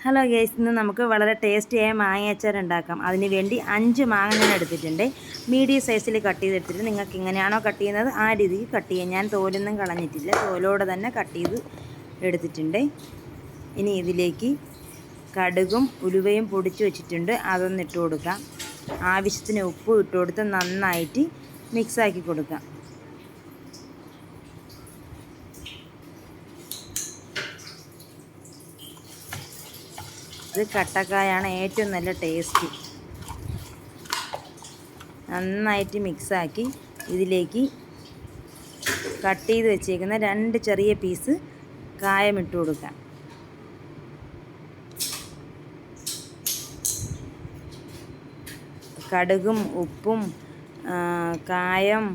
Hello guys ഇന്ന് നമുക്ക് വളരെ ടേസ്റ്റിയായ മാങ്ങ അച്ചാർ ഉണ്ടാക്കാം. അതിന് വേണ്ടി അഞ്ച് മാങ്ങ ഞാൻ എടുത്തിട്ടുണ്ട്. മീഡിയം സൈസിൽ കട്ട് ചെയ്തെടുത്തിട്ട് നിങ്ങൾക്ക് എങ്ങനെയാണോ കട്ട് ചെയ്യുന്നത്? ആ രീതിയിൽ കട്ട് ചെയ്യാം. ഞാൻ തോലൊന്നും കളഞ്ഞിട്ടില്ല. തോലോടെ തന്നെ കട്ട് ചെയ്ത് എടുത്തിട്ടുണ്ട്. ഇനി ഇതിലേക്ക് കടുകും ഉലുവയും പൊടിച്ച് വെച്ചിട്ടുണ്ട്. അതൊന്ന് ഇട്ട് കൊടുക്കാം. ആവശ്യത്തിന് ഉപ്പ് ഇട്ട് കൊടുത്ത് നന്നായിട്ട് മിക്സാക്കി കൊടുക്കാം. ഇത് കട്ടക്കായാണ് ഏറ്റവും നല്ല ടേസ്റ്റ്. നന്നായിട്ട് മിക്സാക്കി ഇതിലേക്ക് കട്ട് ചെയ്ത് വെച്ചേക്കുന്ന രണ്ട് ചെറിയ പീസ് കായമിട്ട് കൊടുക്കാം. കടുകും ഉപ്പും കായം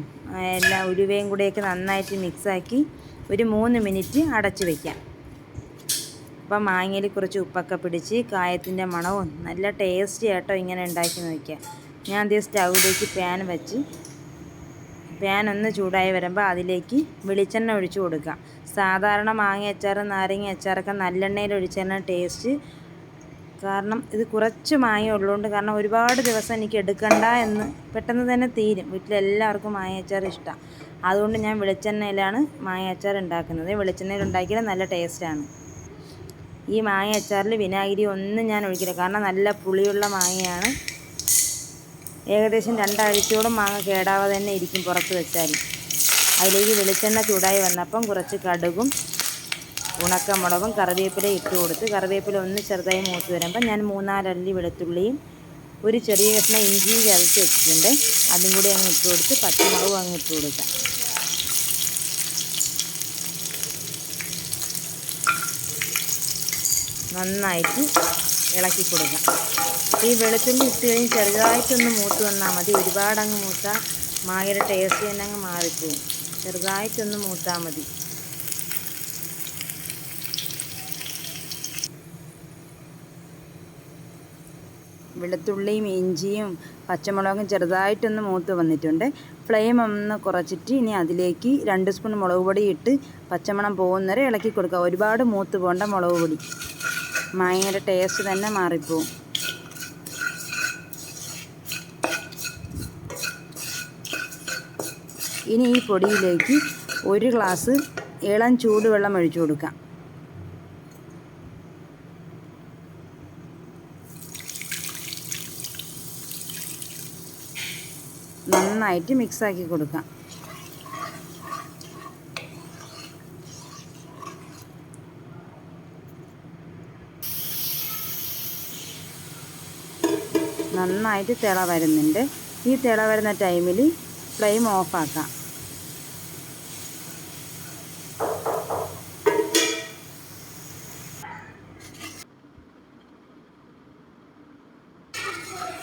എല്ലാം ഉരുവയും കൂടെയൊക്കെ നന്നായിട്ട് മിക്സാക്കി ഒരു മൂന്ന് മിനിറ്റ് അടച്ചു വയ്ക്കാം അപ്പം മാങ്ങയിൽ കുറച്ച് ഉപ്പൊക്കെ പിടിച്ച് കായത്തിന്റെ മണവും നല്ല ടേസ്റ്റി ആയിട്ടോ ഇങ്ങനെ ഉണ്ടാക്കി നോക്കിയാൽ ഞാൻ ആദ്യം സ്റ്റൗവിലേക്ക് പാൻ വെച്ച് പാൻ ഒന്ന് ചൂടായി വരുമ്പോൾ അതിലേക്ക് വെളിച്ചെണ്ണ ഒഴിച്ചു കൊടുക്കാം. സാധാരണ മാങ്ങ അച്ചാർ നാരങ്ങ അച്ചാറൊക്കെ നല്ലെണ്ണയിൽ ഒഴിച്ചെണ്ണ ടേസ്റ്റ് കാരണം ഇത് കുറച്ച് മാങ്ങ ഉള്ളതുകൊണ്ട് കാരണം ഒരുപാട് ദിവസം എനിക്ക് എടുക്കണ്ട എന്ന് പെട്ടെന്ന് തന്നെ തീരും. വീട്ടിലെല്ലാവർക്കും മാങ്ങ അച്ചാർ ഇഷ്ടമാണ് അതുകൊണ്ട് ഞാൻ വെളിച്ചെണ്ണയിലാണ് മാങ്ങ അച്ചാർ ഉണ്ടാക്കുന്നത്. വെളിച്ചെണ്ണയിൽ ഉണ്ടാക്കിയാൽ നല്ല ടേസ്റ്റാണ് ഈ മാങ്ങ അച്ചാറിൽ വിനാഗിരി ഒന്നും ഞാൻ ഒഴിക്കില്ല. കാരണം നല്ല പുളിയുള്ള മാങ്ങയാണ്. ഏകദേശം രണ്ടാഴ്ചയോളം മാങ്ങ കേടാവാതെ തന്നെ ഇരിക്കും പുറത്ത് വെച്ചാൽ. അതിലേക്ക് വെളിച്ചെണ്ണ ചൂടായി വന്നപ്പം കുറച്ച് കടുകും ഉണക്കമുളകും കറിവേപ്പില ഇട്ട് കൊടുത്ത് കറിവേപ്പില ഒന്ന് ചെറുതായി മൂത്ത് വരുമ്പം ഞാൻ മൂന്നാലല്ലി വെളുത്തുള്ളിയും ഒരു ചെറിയ കഷ്ണം ഇഞ്ചിയും ചതച്ച് വെച്ചിട്ടുണ്ട്. അതും കൂടി അങ്ങ് ഇട്ട് കൊടുത്ത് പച്ചമുളകും അങ്ങ് ഇട്ട് കൊടുക്കാം. നന്നായിട്ട് ഇളക്കി കൊടുക്കാം. ഈ വെളുത്തുള്ളി ഇട്ട് കഴിഞ്ഞ് ചെറുതായിട്ടൊന്ന് മൂത്ത് വന്നാൽ മതി. ഒരുപാടങ്ങ് മൂത്താൽ മായയുടെ ടേസ്റ്റ് തന്നെ അങ്ങ് മാറിപ്പോവും. ചെറുതായിട്ടൊന്ന് മൂത്താൽ മതി. വെളുത്തുള്ളിയും ഇഞ്ചിയും പച്ചമുളകും ചെറുതായിട്ടൊന്ന് മൂത്ത് വന്നിട്ടുണ്ട്. ഫ്ലെയിം ഒന്ന് കുറച്ചിട്ട് ഇനി അതിലേക്ക് രണ്ട് സ്പൂൺ മുളക് പൊടി ഇട്ട് പച്ചമണം പോകുന്നവരെ ഇളക്കി കൊടുക്കുക. ഒരുപാട് മൂത്ത് പോകേണ്ട മുളക് പൊടി. മാങ്ങയുടെ ടേസ്റ്റ് തന്നെ മാറിപ്പോവും. ഇനി ഈ പൊടിയിലേക്ക് ഒരു ഗ്ലാസ് ഇളം ചൂടുവെള്ളം ഒഴിച്ചു കൊടുക്കാം. നന്നായിട്ട് മിക്സാക്കി കൊടുക്കാം. നന്നായിട്ട് തിള വരുന്നുണ്ട്. ഈ തിള വരുന്ന ടൈമിൽ ഫ്ലെയിം ഓഫാക്കാം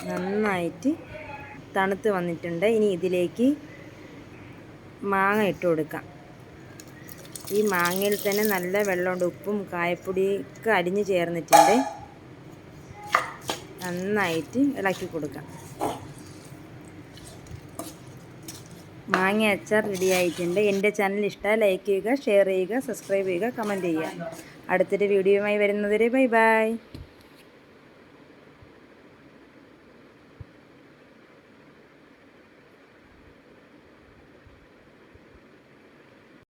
നന്നായിട്ട് തണുത്ത് വന്നിട്ടുണ്ട്. ഇനി ഇതിലേക്ക് മാങ്ങ ഇട്ട് കൊടുക്കാം. ഈ മാങ്ങയിൽ തന്നെ നല്ല വെള്ളമുണ്ട്. ഉപ്പും കായപ്പൊടിയൊക്കെ അരിഞ്ഞ് ചേർന്നിട്ടുണ്ട്. നന്നായിട്ട് ഇളക്കി കൊടുക്കാം. മാങ്ങ അച്ചാർ റെഡിയായിട്ടുണ്ട് എന്റെ ചാനൽ ഇഷ്ടമായി ലൈക്ക് ചെയ്യുക ഷെയർ ചെയ്യുക സബ്സ്ക്രൈബ് ചെയ്യുക കമന്റ് ചെയ്യുക. അടുത്തൊരു വീഡിയോയുമായി വരുന്നതുവരെ ബൈ ബൈ